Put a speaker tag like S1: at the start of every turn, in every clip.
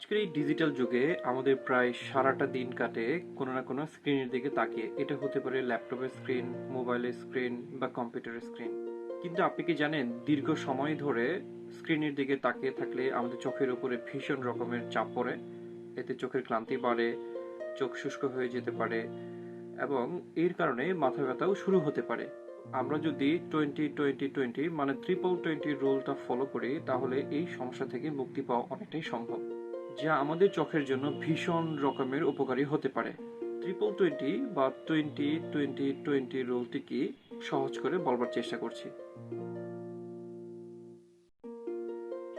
S1: আজকের এই ডিজিটাল যুগে আমাদের প্রায় সারাটা দিন কাটে কোনো না কোনো স্ক্রিনের দিকে তাকিয়ে। এটা হতে পারে ল্যাপটপের স্ক্রিন মোবাইলের স্ক্রিন বা কম্পিউটারের স্ক্রিন কিন্তু আপনি কি জানেন, দীর্ঘ সময় ধরে স্ক্রিনের দিকে তাকিয়ে থাকলে আমাদের চোখের উপরে ভীষণ রকমের চাপ পড়ে। এতে চোখের ক্লান্তি বাড়ে, চোখ শুষ্ক হয়ে যেতে পারে এবং এর কারণে মাথা ব্যথাও শুরু হতে পারে। আমরা যদি টোয়েন্টি টোয়েন্টি টোয়েন্টি মানে ট্রিপল টোয়েন্টি রুলটা ফলো করি, তাহলে এই সমস্যা থেকে মুক্তি পাওয়া অনেকটাই সম্ভব। যা আমাদের চোখের জন্য ভীষণ রকমের উপকারী হতে পারে। ট্রিপল টোয়েন্টি বা টোয়েন্টি টোয়েন্টি টোয়েন্টি রুলটি কি সহজ করে বলবার চেষ্টা করছি।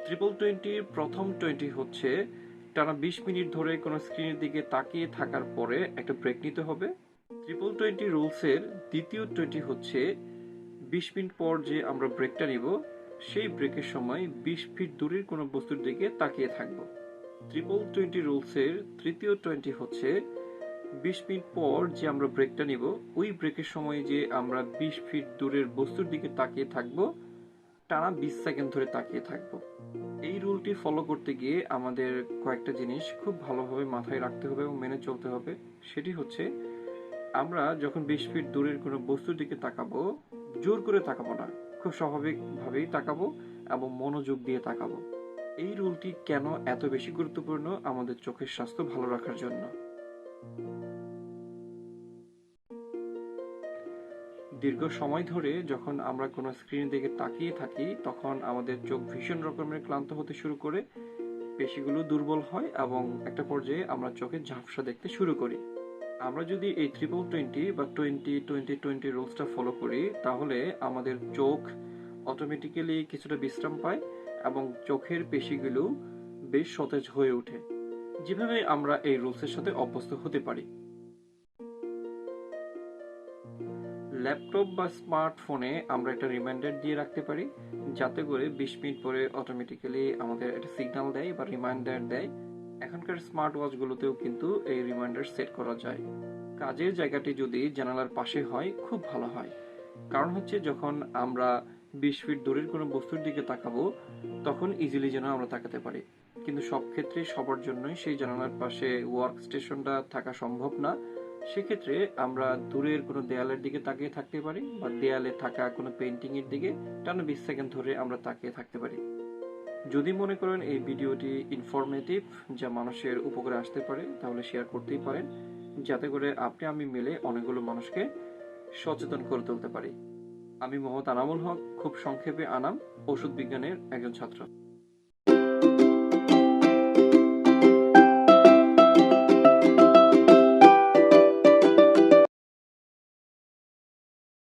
S1: ট্রিপল টোয়েন্টির প্রথম টোয়েন্টি হচ্ছে, টানা বিশ মিনিট ধরে কোনো স্ক্রিনের দিকে তাকিয়ে থাকার পরে একটা ব্রেক নিতে হবে। ট্রিপল টোয়েন্টি রুলসের দ্বিতীয় টোয়েন্টি হচ্ছে, বিশ মিনিট পর যে আমরা ব্রেকটা নিব, সেই ব্রেকের সময় বিশ ফিট দূরের কোনো বস্তুর দিকে তাকিয়ে থাকব। ট্রিপল টোয়েন্টি রুলসের তৃতীয় টোয়েন্টি হচ্ছে, বিশ মিনিট পর যে আমরা ব্রেকটা নিব, ওই ব্রেকের সময় যে আমরা বিশ ফিট দূরের বস্তুর দিকে তাকিয়ে থাকব, টানা বিশ সেকেন্ড ধরে তাকিয়ে থাকব। এই রুলটি ফলো করতে গিয়ে আমাদের কয়েকটা জিনিস খুব ভালোভাবে মাথায় রাখতে হবে এবং মেনে চলতে হবে। সেটি হচ্ছে, আমরা যখন বিশ ফিট দূরের কোনো বস্তুর দিকে তাকাবো, জোর করে তাকাবো না, খুব স্বাভাবিকভাবেই তাকাবো এবং মনোযোগ দিয়ে তাকাবো। এই রুলটি কেন এত বেশি গুরুত্বপূর্ণ আমাদের চোখের স্বাস্থ্য ভালো রাখার জন্য? দীর্ঘ সময় ধরে যখন আমরা কোনো স্ক্রিনের দিকে তাকিয়ে থাকি, তখন আমাদের চোখ ভীষণ রকমের ক্লান্ত হতে শুরু করে, পেশিগুলো দুর্বল হয় এবং একটা পর্যায়ে আমরা চোখে ঝাপসা দেখতে শুরু করি। আমরা যদি এই ট্রিপল টোয়েন্টি বা টোয়েন্টি টোয়েন্টি টোয়েন্টি রুলসটা ফলো করি, তাহলে আমাদের চোখ অটোমেটিক্যালি কিছুটা বিশ্রাম পায় এবং চোখের পেশিগুলো বেশ সতেজ হয়ে ওঠে। যেভাবে আমরা এই রুলসের সাথে অভ্যস্ত হতে পারি। ল্যাপটপ বা স্মার্টফোনে আমরা একটা রিমাইন্ডার দিয়ে রাখতে পারি, যাতে করে বিশ মিনিট পরে অটোমেটিক্যালি আমাদের একটা সিগন্যাল দেয় বা রিমাইন্ডার দেয়। এখনকার স্মার্ট ওয়াচগুলোতেও কিন্তু এই রিমাইন্ডার সেট করা যায়। কাজের জায়গাটি যদি জানালার পাশে হয়, খুব ভালো হয়। কারণ হচ্ছে যখন আমরা বিশ ফিট দূরের কোনো বস্তুর দিকে তাকাবো, তখন ইজিলি যেন আমরা তাকাতে পারি। কিন্তু সব ক্ষেত্রে সবার জন্যই সেই জানালার পাশে ওয়ার্ক স্টেশনটা থাকা সম্ভব না। সেক্ষেত্রে আমরা দূরের কোনো দেয়ালের দিকে তাকিয়ে থাকতে পারি বা দেয়ালে থাকা কোনো পেন্টিং এর দিকে টানা বিশ সেকেন্ড ধরে আমরা তাকিয়ে থাকতে পারি। যদি মনে করেন এই ভিডিওটি ইনফরমেটিভ যা মানুষের উপকারে আসতে পারে, তাহলে শেয়ার করতেই পারেন। যাতে করে আপনি আমি মিলে অনেকগুলো মানুষকে সচেতন করে তুলতে পারি। আমি মোহাম্মদ আনামুল হক খুব সংক্ষেপে আনাম ওষুধ বিজ্ঞানের একজন ছাত্র।